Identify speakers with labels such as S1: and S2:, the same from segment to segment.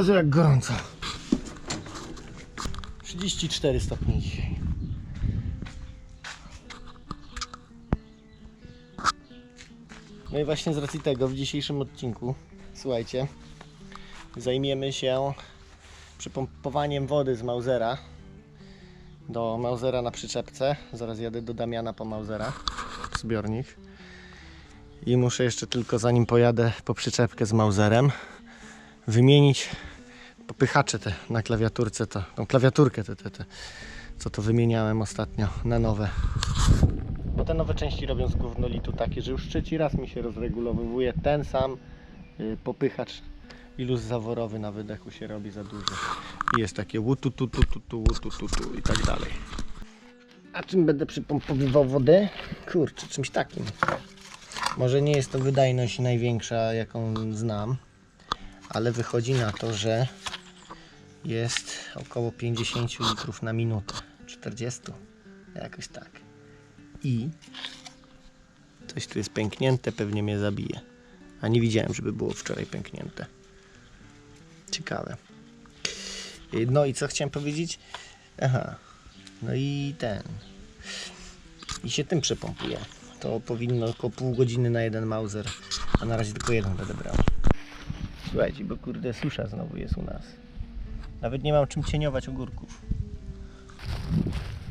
S1: Jezu, jak gorąco. 34 stopni dzisiaj. No i właśnie z racji tego w dzisiejszym odcinku, słuchajcie, zajmiemy się przypompowaniem wody z Mausera do Mausera na przyczepce. Zaraz jadę do Damiana po Mausera, zbiornik. I muszę jeszcze tylko zanim pojadę po przyczepkę z Mauserem wymienić popychacze te na klawiaturce, to, tą klawiaturkę te, te, te, co to wymieniałem ostatnio na nowe. Bo te nowe części robią z gównolitu takie, że już trzeci raz mi się rozregulowuje ten sam y, popychacz i luz zaworowy na wydechu się robi za duży. I jest takie łutu tu tu tu tu łutu tu tu i tak dalej. A czym będę przypompowywał wodę? Kurczę, czymś takim. Może nie jest to wydajność największa, jaką znam, ale wychodzi na to, że jest około 50 litrów na minutę. 40, jakoś tak. I coś tu jest pęknięte, pewnie mnie zabije. A nie widziałem, żeby było wczoraj pęknięte. Ciekawe. No i co chciałem powiedzieć? Aha. No i ten. I się tym przepompuje. To powinno około pół godziny na jeden Mauser, a na razie tylko jeden będę brał. Słuchajcie, bo kurde susza znowu jest u nas. Nawet nie mam czym cieniować ogórków.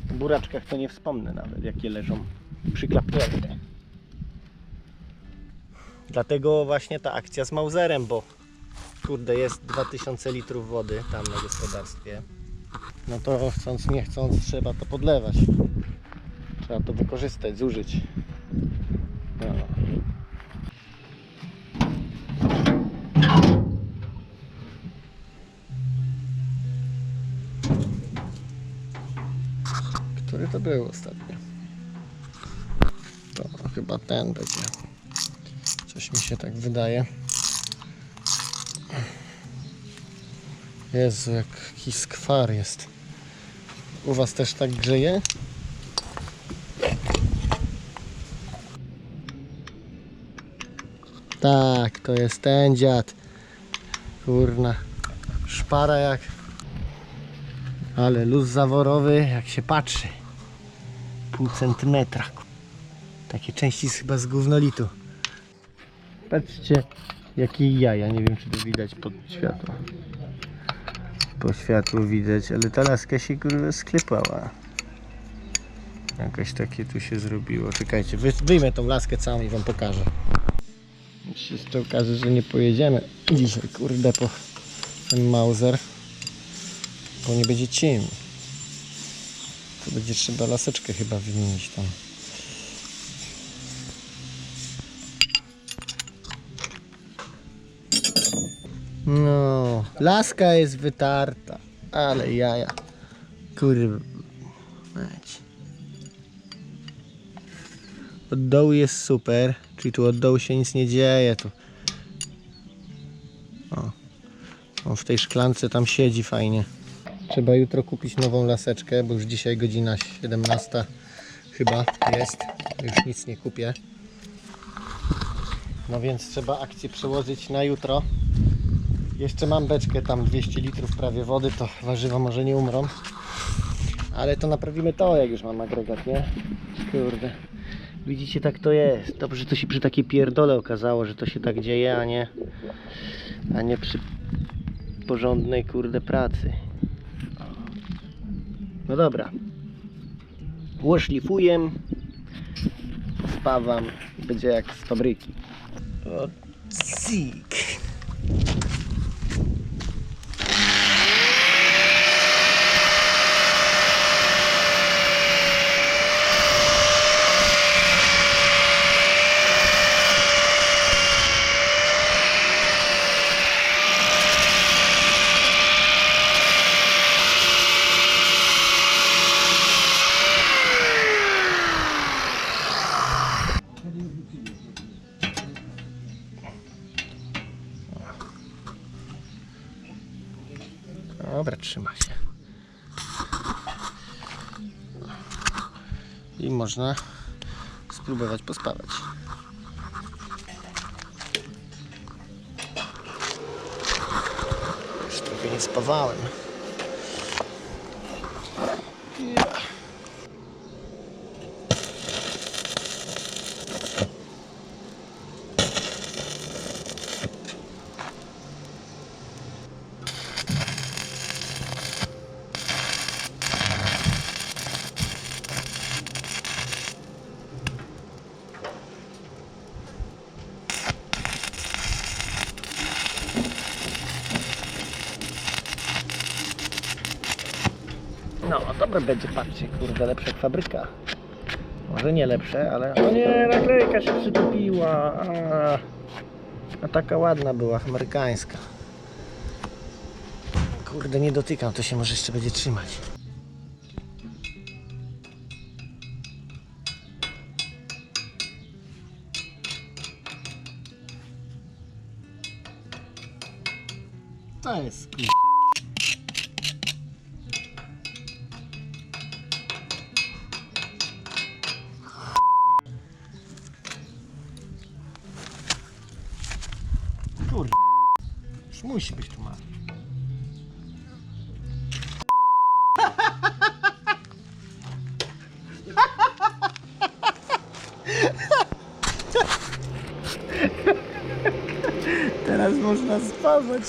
S1: W buraczkach to nie wspomnę nawet, jakie leżą przyklapnięte. Dlatego właśnie ta akcja z Mauserem, bo kurde jest 2000 litrów wody tam na gospodarstwie. No to chcąc nie chcąc trzeba to podlewać. Trzeba to wykorzystać, zużyć. To był ostatnio? To chyba ten będzie. Coś mi się tak wydaje. Jezu, jaki skwar jest. U Was też tak grzeje? Tak, to jest ten dziad. Kurna. Szpara jak... Ale luz zaworowy, jak się patrzy. Pół centymetra. Takie części z- chyba z gównolitu. Patrzcie, jakie jaja. Nie wiem, czy to widać pod światło. Po światłu widać, ale ta laska się kurwa sklepała. Jakoś takie tu się zrobiło. Czekajcie, wy, wyjmę tą laskę całą i wam pokażę. Się jeszcze okaże, że nie pojedziemy dzisiaj, kurde, po ten Mauser. Bo nie będzie czym. To będzie trzeba laseczkę chyba wymienić tam. No, laska jest wytarta, ale jaja. Kurwa. Od dołu jest super, czyli tu od dołu się nic nie dzieje. Tu. O. o, w tej szklance tam siedzi fajnie. Trzeba jutro kupić nową laseczkę, bo już dzisiaj godzina 17 chyba jest. Już nic nie kupię. No więc trzeba akcję przełożyć na jutro. Jeszcze mam beczkę tam 200 litrów prawie wody, to warzywa może nie umrą. Ale to naprawimy to, jak już mam agregat, nie? Kurde. Widzicie, tak to jest. Dobrze, to się przy takiej pierdole okazało, że to się tak dzieje, a nie, a nie przy porządnej, kurde, pracy. No dobra. Łoszlifuję, spawam będzie jak z fabryki. O, cik. Dobra, trzyma się. I można spróbować pospawać. Już nie spawałem. No, dobre będzie, patrzcie, kurde, lepsze jak fabryka. Może nie lepsze, ale... O nie, naklejka się przytopiła. A, a taka ładna była, amerykańska. Kurde, nie dotykam, to się może jeszcze będzie trzymać. To jest można spawać.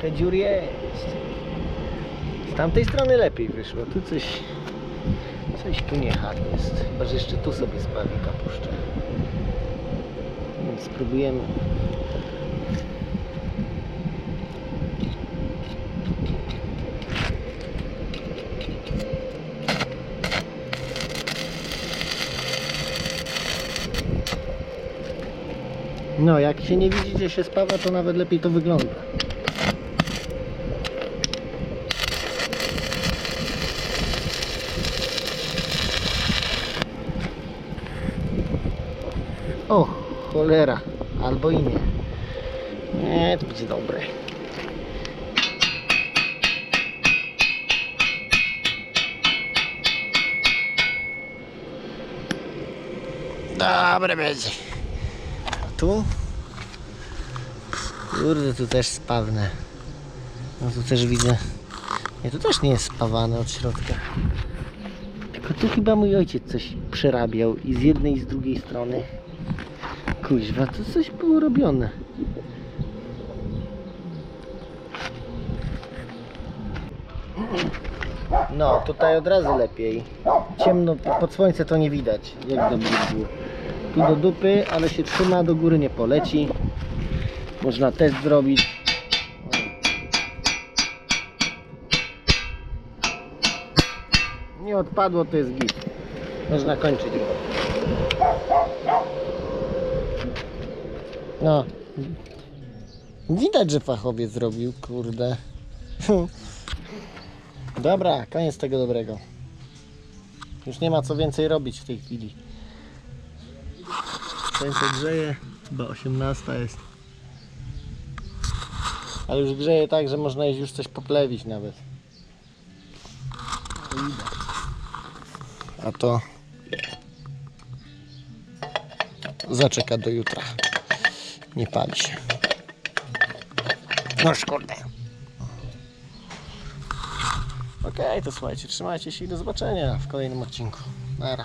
S1: Trochę dziur jest. Z tamtej strony lepiej wyszło. Tu coś. Coś tu nie hak jest. Chyba, że jeszcze tu sobie spawi kapuszczę. Więc spróbujemy. No, jak się nie widzi, gdzie się spawa, to nawet lepiej to wygląda. O, cholera. Albo i nie. Nie, to będzie dobre. Dobre będzie. A tu? Kurde, tu też spawne. No tu też widzę. Nie, tu też nie jest spawane od środka. Tylko tu chyba mój ojciec coś przerabiał i z jednej i z drugiej strony. Kuźwa, to coś było robione. No, tutaj od razu lepiej. Ciemno, pod słońce to nie widać, jak dobrze było. Tu do dupy, ale się trzyma, do góry nie poleci. Można test zrobić. Nie odpadło, to jest git. Można kończyć. No. Widać, że fachowiec zrobił, kurde. Dobra, koniec tego dobrego. Już nie ma co więcej robić w tej chwili. Słońce grzeje, chyba 18 jest. Ale już grzeje tak, że można już coś poplewić nawet. A to zaczeka do jutra. Nie pali się. No szkoda. Okej, to słuchajcie, trzymajcie się i do zobaczenia w kolejnym odcinku. Nara.